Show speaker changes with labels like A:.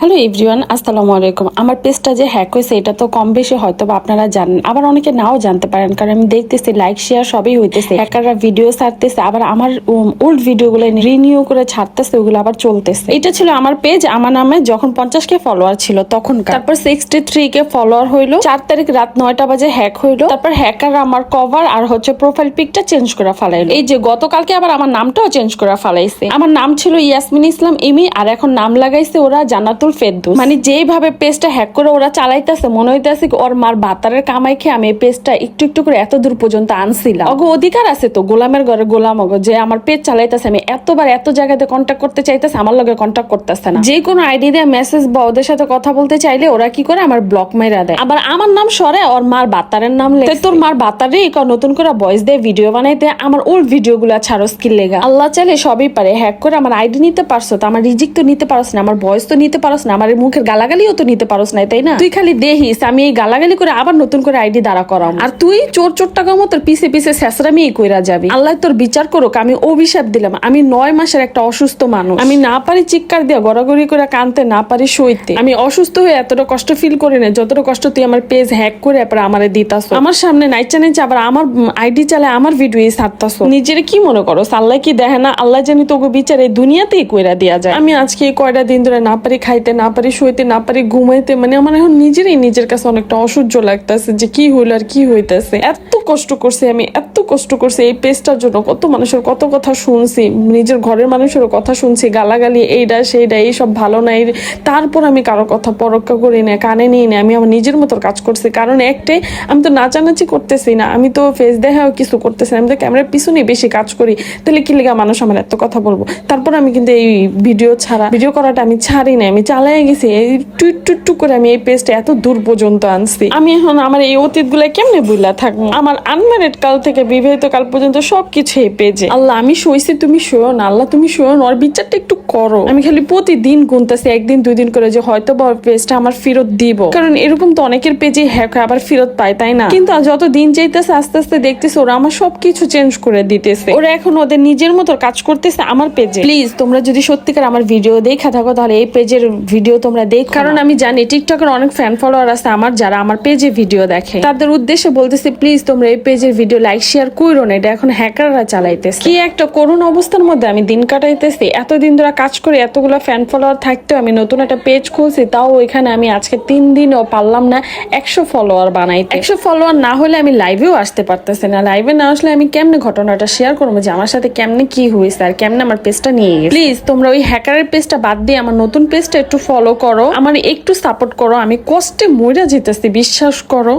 A: Hello everyone, আসসালামু আলাইকুম। আমার পেজটা যে হ্যাক হয়েছে, এটা তো কম বেশি হয়তো বা আপনারা জানেন। আবার অনেকে নাও জানতে পারেন, কারণ আমি দেখতেছি লাইক শেয়ার সবই হইতেছে। হ্যাকাররা ভিডিও ছাড়তেছে, আবার আমার ওল্ড ভিডিওগুলো রিনিউ করে ছাড়তেছে, ওগুলো আবার চলতেছে। এটা ছিল আমার পেজ আমার নামে যখন পঞ্চাশ কে ফলোয়ার ছিল তখন তারপর সিক্সটি থ্রি কে ফলোয়ার হইল। চার তারিখ রাত নয়টা বাজে হ্যাক হইল। তারপর হ্যাকার আমার কভার আর হচ্ছে প্রোফাইল পিকটা চেঞ্জ করে ফেলাইলো। এই যে গতকালকে আবার আমার নামটাও চেঞ্জ করে ফেলাইছে। আমার নাম ছিল ইয়াসমিন ইসলাম ইমি আর এখন নাম লাগাইছে ওরা জান্নাতুল ফেরদৌস। মানে যেইভাবে পেজটা হ্যাক করে ওরা চালাইতেছে মনে হইতেছে ওর মার বাতারের কামাই খেয়ে আমি এই পেজটা একটু একটু করে এত দূর পর্যন্ত আনছিলাম। অগো অধিকার আছে তো গোলামের ঘরে গোলাম অগো যে আমার পেজ চালাইতেছে আমি এতবার এত জায়গাতে কন্ট্যাক্ট করতে চাইতেছে আমার লগে কন্ট্যাক্ট করতেছে না। যে কোনো আইডি দিয়ে মেসেজ বা ওদের সাথে কথা বলতে চাইলে ওরা কি করে আমার ব্লক মেরা দেয়। আবার আমার নাম সরে ওর মার বাতারের নাম লেখে। তোর মার বাতারে নতুন করে ভয়েস দিয়ে ভিডিও বানাইতে আমার ওর ভিডিও গুলা ছাড়ো স্কিল লেগা। আল্লাহ চাইলে সবই পারে হ্যাক করে আমার আইডি নিতে পারছ তো আমার রিজিক তো নিতে পারছ না আমার ভয়েস তো নিতে পারছ না, আমার মুখের গালাগালিও তো নিতে পারছ না তাই না? তুই খালি দেখিস আমি এই গালাগালি করে আবার নতুন করে আইডি দাঁড়া করাম আর তুই চোর চোর টাকা মতো পিছে পিছে শেষরামি কইরা যাবি। আল্লাহ তোর বিচার করুক, আমি অভিশাপ দিলাম, আমি নয় মাসের একটা অসুস্থ মানুষ। আমি না পারি চিৎকার দিয়া গড়াগড়ি করে কানতে, না পারি সইতে। আমি অসুস্থ হয়ে এতটা কষ্ট ফিল করি না যতটা কষ্ট তুই আমার পেজ হ্যাক করে এরপর আমারে দিতাস। আমার সামনে নাইচা নাইচা আবার আমার আইডি চালায় আমার ভিডিও ছাড়তাস। নিজের কি মনে করো আল্লাহ কি দেখে না? আল্লাহ জানি তোকে বিচার এই দুনিয়াতেই কইরা দেয়া যায়। আমি আজকে কয়টা দিন ধরে না পারি খাইতে না পারি, শুইতে না পারি, ঘুমাইতে মানে আমার এখন নিজেরই নিজের কাছে অনেকটা অসহ্য লাগতেছে যে কি হইল আর কি হইতাছে। এত কষ্ট করছি আমি, এত কষ্ট করছি এই পেজটার জন্য, কত মানুষের কত কথা শুনছি, নিজের ঘরের মানুষেরও কথা শুনছি, গালাগালি এইটা সেইটা এইসব ভালো নাই, তারপর আমি কারও কথা পরক্ষ করি না, কানে নিই না, আমি আমার নিজের মতো কাজ করছি, কারণ একটাই, আমি তো নাচানাচি করতেছি না, আমি তো ফেস দেখাও কিছু করতেছি না, আমি তো ক্যামেরার পিছনে বেশি কাজ করি, তাহলে কি লেগে মানুষ আমার এত কথা বলব? তারপর আমি কিন্তু এই ভিডিও ছাড়া ভিডিও করাটা আমি ছাড়ি না আমি চালাই গেছি, এই টুইট টুইট টুক করে আমি এই পেজটা এত দূর পর্যন্ত আনছি। আমি এখন আমার এই অতীতগুলা কেমনে বুঝলা থাকব? আমার আনম্যারিড কাল থেকে বিবাহিত কাল পর্যন্ত সবকিছু এই পেজে আল্লাহ, আমি শুয়েছি তুমি শুয়েও না। আল্লাহ, তুমি শুয়েও না। ওর বিচারটা একটু করো। আমি খালি প্রতিদিন গুনতেছি, একদিন দুই দিন করে যে হয়তো বা পেজটা আমার ফেরত দিব। কারণ এরকম তো অনেকের পেজে হ্যাক হয়, আবার ফেরত পায়, তাই না? কিন্তু যত দিন যাইতেছে, আস্তে আস্তে দেখতেছে, ওরা আমার সবকিছু চেঞ্জ করে দিতেছে। ওরা এখন ওদের নিজের মতো কাজ করতেছে আমার পেজে প্লিজ তোমরা যদি সত্যিকার আমার ভিডিও দেখা থাকো, তাহলে এই পেজের ভিডিও তোমরা দেখ কারণ আমি জানি টিকটকের অনেক ফ্যান ফলোয়ার আছে আমার যারা আমার পেজে ভিডিও দেখে। তাদের উদ্দেশ্যে বলতেছি প্লিজ তোমরা এই পেজের ভিডিও লাইক শেয়ার করো না এটা এখন হ্যাকাররা চালাইতেছে। কি একটা করুণ অবস্থার মধ্যে আমি দিন কাটাইতেছি এতদিন ধরে কাজ করে এতগুলো ফ্যান ফলোয়ার থাকতেও আমি নতুন একটা পেজ খুলছি তাও ওইখানে আমি আজকে তিন দিনও পারলাম না একশো ফলোয়ার বানাইতে। একশো ফলোয়ার না হলে আমি লাইভেও আসতে পারতেছি না। লাইভে না আসলে আমি কেমনে ঘটনাটা শেয়ার করব যে আমার সাথে কেমনে কি হয়েছে আর কেমনে আমার পেজটা নিয়ে গেছে? প্লিজ তোমরা ওই হ্যাকারের পেজটা বাদ দিয়ে আমার নতুন পেজটা একটু ফলো করো। আমার একটু সাপোর্ট করো। আমি কষ্টে মরে যেতেছি বিশ্বাস করো।